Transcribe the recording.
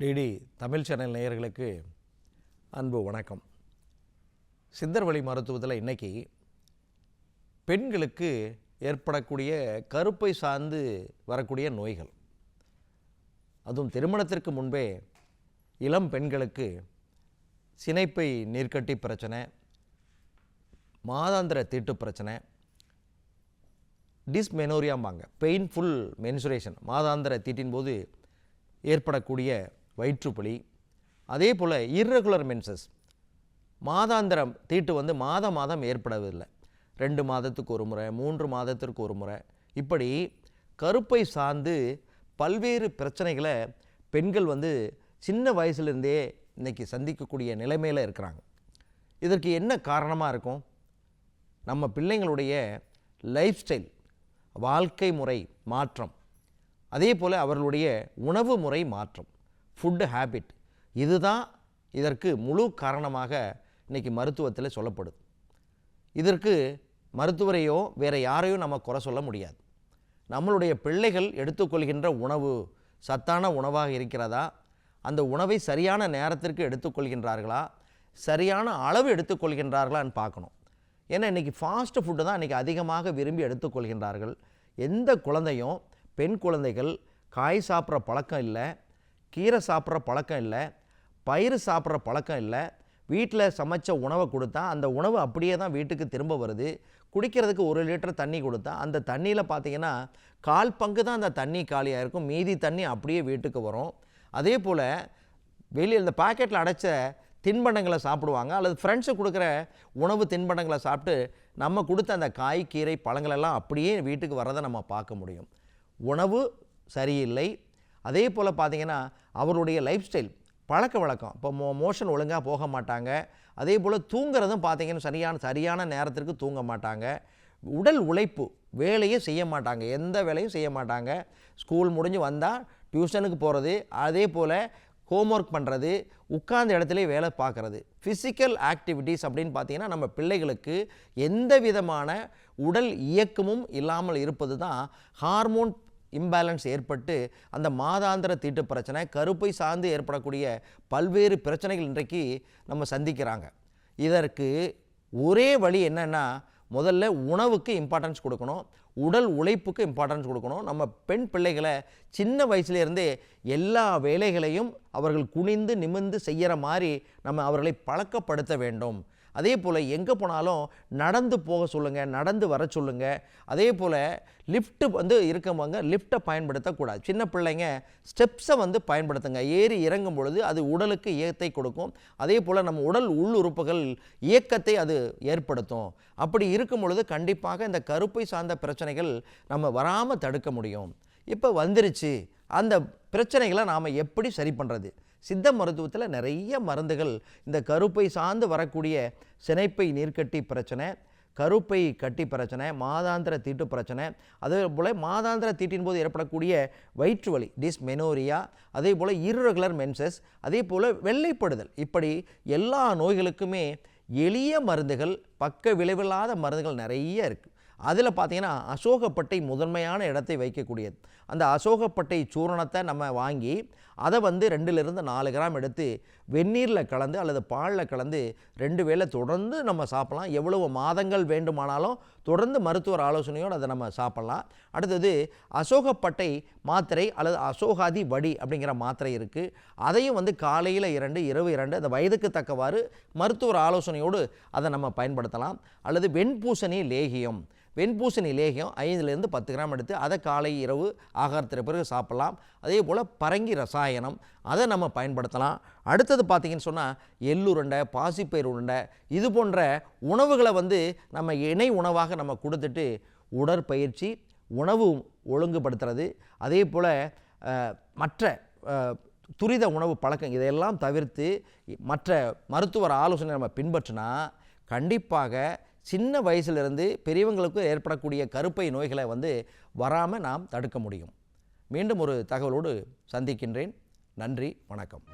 DD Tamil channel நேயர்களுக்கு அன்பு வணக்கம். சித்தர் வழி மருத்துவத்தில் இன்னைக்கு பெண்களுக்கு ஏற்படக்கூடிய கருப்பை சார்ந்து வரக்கூடிய நோய்கள். அதுவும் திருமணத்திற்கு முன்பே இளம் பெண்களுக்கு சினைப்பை நீர்க்கட்டி பிரச்சனை மாதாந்திர தீட்டு பிரச்சனை டிஸ்மெனோரியாம்பாங்க பெயின்ஃபுல் மென்சுரேஷன் மாதாந்திர தீட்டின் போது ஏற்படக்கூடிய வயிற்றுப்பலி அதே போல் இர்ரெகுலர் மென்சஸ் மாதாந்திரம் தீட்டு வந்து மாதம் மாதம் ஏற்படவில்லை. ரெண்டு மாதத்துக்கு ஒரு முறை மூன்று மாதத்திற்கு ஒரு முறை. இப்படி கருப்பை சார்ந்து பல்வேறு பிரச்சனைகளை பெண்கள் வந்து சின்ன வயசுலேருந்தே இன்னைக்கு சந்திக்கக்கூடிய நிலைமையில் இருக்கிறாங்க. இதற்கு என்ன காரணமாக இருக்கும்? நம்ம பிள்ளைங்களுடைய லைஃப் ஸ்டைல் வாழ்க்கை முறை மாற்றம். அதே போல் அவர்களுடைய உணவு முறை மாற்றம். ஃபுட்டு ஹேபிட் இதுதான் இதற்கு முழு காரணமாக இன்றைக்கி மருத்துவத்தில் சொல்லப்படுது. இதற்கு மருத்துவரையோ வேறு யாரையும் நம்ம குறை சொல்ல முடியாது. நம்மளுடைய பிள்ளைகள் எடுத்துக்கொள்கின்ற உணவு சத்தான உணவாக இருக்கிறதா? அந்த உணவை சரியான நேரத்திற்கு எடுத்துக்கொள்கின்றார்களா? சரியான அளவு எடுத்துக்கொள்கின்றார்களான்னு பார்க்கணும். ஏன்னா இன்றைக்கி ஃபாஸ்ட் ஃபுட்டு தான் இன்றைக்கி அதிகமாக விரும்பி எடுத்துக்கொள்கின்றார்கள். எந்த குழந்தையும் பெண் குழந்தைகள் காய் சாப்பிட்ற பழக்கம் இல்லை. கீரை சாப்பிட்ற பழக்கம் இல்லை பயிர் சாப்பிட்ற பழக்கம் இல்லை வீட்டில் சமைச்ச உணவை கொடுத்தா அந்த உணவு அப்படியே தான் வீட்டுக்கு திரும்ப வருது. குடிக்கிறதுக்கு ஒரு லிட்டர் தண்ணி கொடுத்தா அந்த தண்ணியில் பார்த்தீங்கன்னா கால் பங்கு தான் அந்த தண்ணி காலியாக இருக்கும். மீதி தண்ணி அப்படியே வீட்டுக்கு வரும். அதே போல் வெளியில் இந்த பாக்கெட்டில் அடைச்ச தின்பண்டங்களை சாப்பிடுவாங்க. அல்லது ஃப்ரெண்ட்ஸு கொடுக்குற உணவு தின்பண்டங்களை சாப்பிட்டு நம்ம கொடுத்த அந்த காய் கீரை பழங்களெல்லாம் அப்படியே வீட்டுக்கு வரதை நம்ம பார்க்க முடியும். உணவு சரியில்லை அதே போல் பார்த்தீங்கன்னா அவருடைய லைஃப் ஸ்டைல் பழக்க வழக்கம். இப்போ மோ மோஷன் ஒழுங்காக போக மாட்டாங்க. அதே போல் தூங்குறதும் பார்த்தீங்கன்னா சரியான சரியான நேரத்திற்கு தூங்க மாட்டாங்க. உடல் உழைப்பு வேலையே செய்ய மாட்டாங்க. எந்த வேலையும் செய்ய மாட்டாங்க. ஸ்கூல் முடிஞ்சு வந்தால் டியூஷனுக்கு போகிறது அதே போல் ஹோம் ஒர்க் பண்ணுறது உட்கார்ந்த இடத்துல வேலை பார்க்குறது. ஃபிசிக்கல் ஆக்டிவிட்டீஸ் அப்படின்னு பார்த்தீங்கன்னா நம்ம பிள்ளைகளுக்கு எந்த விதமான உடல் இயக்கமும் இல்லாமல் இருப்பது தான் ஹார்மோன் இம்பேலன்ஸ் ஏற்பட்டு அந்த மாதாந்திர தீட்டு பிரச்சனை கருப்பை சார்ந்து ஏற்படக்கூடிய பல்வேறு பிரச்சனைகள் இன்றைக்கு நம்ம சந்திக்கிறாங்க. இதற்கு ஒரே வழி என்னென்னா முதல்ல உணவுக்கு இம்பார்ட்டன்ஸ் கொடுக்கணும் உடல் உழைப்புக்கு இம்பார்ட்டன்ஸ் கொடுக்கணும். நம்ம பெண் பிள்ளைகளை சின்ன வயசுலேருந்தே எல்லா வேலைகளையும் அவர்கள் குனிந்து நிமிர்ந்து செய்கிற மாதிரி நம்ம அவர்களை பழக்கப்படுத்த வேண்டும். அதே போல் எங்கே போனாலும் நடந்து போக சொல்லுங்கள் நடந்து வர சொல்லுங்கள் அதே போல் லிஃப்ட்டு வந்து இருக்கவங்க லிஃப்ட்டை பயன்படுத்தக்கூடாது சின்ன பிள்ளைங்க ஸ்டெப்ஸை வந்து பயன்படுத்துங்க. ஏறி இறங்கும் பொழுது அது உடலுக்கு இயக்கத்தை கொடுக்கும். அதே போல் நம்ம உடல் உள்ளுறுப்புகள் இயக்கத்தை அது ஏற்படுத்தும். அப்படி இருக்கும் பொழுது கண்டிப்பாக இந்த கருப்பை சார்ந்த பிரச்சனைகள் நம்ம வராமல் தடுக்க முடியும். இப்போ வந்துருச்சு. அந்த பிரச்சனைகளை நாம் எப்படி சரி பண்ணுறது சித்த மருத்துவத்தில் நிறைய மருந்துகள் இந்த கருப்பை சார்ந்து வரக்கூடிய சினைப்பை நீர்க்கட்டி பிரச்சனை கருப்பை கட்டி பிரச்சனை மாதாந்திர தீட்டு பிரச்சனை அதே போல் மாதாந்திர தீட்டின் போது ஏற்படக்கூடிய வயிற்று வலி டிஸ்மெனோரியா அதே போல் irregular மென்சஸ் அதே போல் வெள்ளைப்படுதல். இப்படி எல்லா நோய்களுக்குமே எளிய மருந்துகள் பக்க விளைவில்லாத மருந்துகள் நிறைய இருக்குது அதில் பார்த்தீங்கன்னா அசோகப்பட்டை முதன்மையான இடத்தை வைக்கக்கூடியது. அந்த அசோகப்பட்டை சூரணத்தை நம்ம வாங்கி அதை வந்து ரெண்டுலேருந்து நாலு கிராம் எடுத்து வெந்நீரில் கலந்து அல்லது பாலில் கலந்து ரெண்டு வேளை தொடர்ந்து நம்ம சாப்பிட்லாம். எவ்வளவு மாதங்கள் வேண்டுமானாலும் தொடர்ந்து மருத்துவர் ஆலோசனையோடு அதை நம்ம சாப்பிட்லாம். அடுத்தது அசோகப்பட்டை மாத்திரை அல்லது அசோகாதி வடி அப்படிங்கிற மாத்திரை இருக்குது அதையும் வந்து காலையில் இரண்டு இரவு இரண்டு அந்த வயதுக்கு தக்கவாறு மருத்துவர் ஆலோசனையோடு அதை நம்ம பயன்படுத்தலாம். அல்லது வெண்பூசணி லேகியம். வெண்பூசணி லேகியம் ஐந்துலேருந்து பத்து கிராம் எடுத்து அதை காலை இரவு ஆகாரத்திற்கு பிறகு சாப்பிட்லாம். அதே போல் பரங்கி ரசாயனம் அதை நம்ம பயன்படுத்தலாம். அடுத்தது பார்த்திங்கன்னு சொன்னால் எள்ளுருண்டை பாசிப்பயிர் உருண்டை இது போன்ற உணவுகளை வந்து நம்ம இணை உணவாக நம்ம கொடுத்துட்டு உடற்பயிற்சி உணவு ஒழுங்குபடுத்துறது. அதே போல் மற்ற துரித உணவு பழக்கம் இதையெல்லாம் தவிர்த்து மற்ற மருத்துவர் ஆலோசனை நம்ம பின்பற்றினா கண்டிப்பாக சின்ன வயசுலேருந்து பெரியவங்களுக்கு ஏற்படக்கூடிய கருப்பை நோய்களை வந்து வராமல் நாம் தடுக்க முடியும். மீண்டும் ஒரு தகவலோடு சந்திக்கின்றேன். நன்றி வணக்கம்.